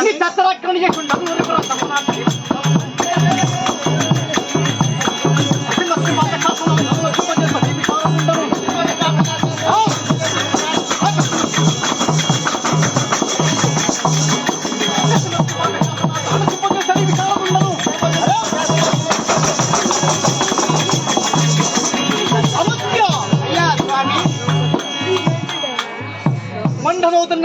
সিদ্ধার্থ রাখতে শুনলাম মনে করা তখন আমি ಮಂಡನೋತನ್ನ